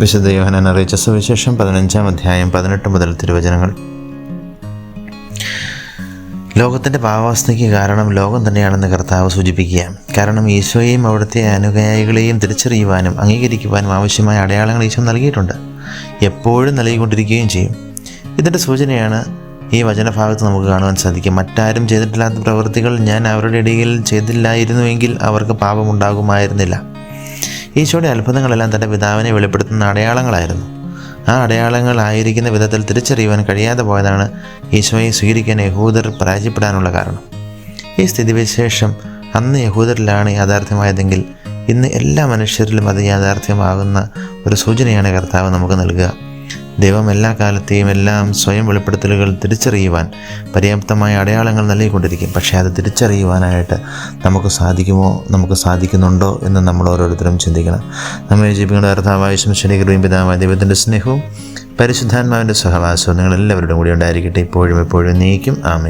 വിശുദ്ധ യോഹനൻ അറിയിച്ച സുവിശേഷം പതിനഞ്ചാം അധ്യായം പതിനെട്ട് മുതൽ തിരുവചനങ്ങൾ. ലോകത്തിന്റെ പാവാവസ്ഥയ്ക്ക് കാരണം ലോകം തന്നെയാണെന്ന് കർത്താവ് സൂചിപ്പിക്കുക കാരണം ഈശോയെയും അവിടുത്തെ അനുയായികളെയും തിരിച്ചറിയുവാനും അംഗീകരിക്കുവാനും ആവശ്യമായ അടയാളങ്ങൾ ഈശോ നൽകിയിട്ടുണ്ട്. എപ്പോഴും നൽകിക്കൊണ്ടിരിക്കുകയും ചെയ്യും. ഇതിന്റെ സൂചനയാണ് ഈ വചനഭാഗത്ത് നമുക്ക് കാണുവാൻ സാധിക്കും. മറ്റാരും ചെയ്തിട്ടില്ലാത്ത പ്രവൃത്തികൾ ഞാൻ അവരുടെ ഇടയിൽ ചെയ്തില്ലായിരുന്നുവെങ്കിൽ അവർക്ക് പാപമുണ്ടാകുമായിരുന്നില്ല. ഈശോയുടെ അത്ഭുതങ്ങളെല്ലാം തന്റെ പിതാവിനെ വെളിപ്പെടുത്തുന്ന അടയാളങ്ങളായിരുന്നു. ആ അടയാളങ്ങൾ ആയിരിക്കുന്ന വിധത്തിൽ തിരിച്ചറിയുവാൻ കഴിയാതെ പോയതാണ് ഈശോയെ സ്വീകരിക്കാൻ യഹൂദർ പരാജയപ്പെടാനുള്ള കാരണം. ഈ സ്ഥിതിവിശേഷം അന്ന് യഹൂദരിലാണ് യാഥാർത്ഥ്യമായതെങ്കിൽ ഇന്ന് എല്ലാ മനുഷ്യരിലും അത് യാഥാർത്ഥ്യമാകുന്ന ഒരു സൂചനയാണ് കർത്താവ് നമുക്ക് നൽകുക. ദൈവം എല്ലാ കാലത്തെയും എല്ലാം സ്വയം വെളിപ്പെടുത്തലുകൾ തിരിച്ചറിയുവാൻ പര്യാപ്തമായ അടയാളങ്ങൾ നൽകിക്കൊണ്ടിരിക്കും. പക്ഷേ അത് തിരിച്ചറിയുവാനായിട്ട് നമുക്ക് സാധിക്കുമോ? നമുക്ക് സാധിക്കുന്നുണ്ടോ എന്ന് നമ്മൾ ഓരോരുത്തരും ചിന്തിക്കണം. നമ്മെ ജീവികളുടെ കർത്താവായ ശംശനികൃയും പിതാവായ ദൈവത്തിന്റെ സ്നേഹവും പരിശുദ്ധാത്മാവിന്റെ സഹവാസവും നിങ്ങളെല്ലാവരുടെയും കൂടി ഉണ്ടായിരിക്കട്ടെ. ഇപ്പോഴും എപ്പോഴും നീക്കും. ആമേ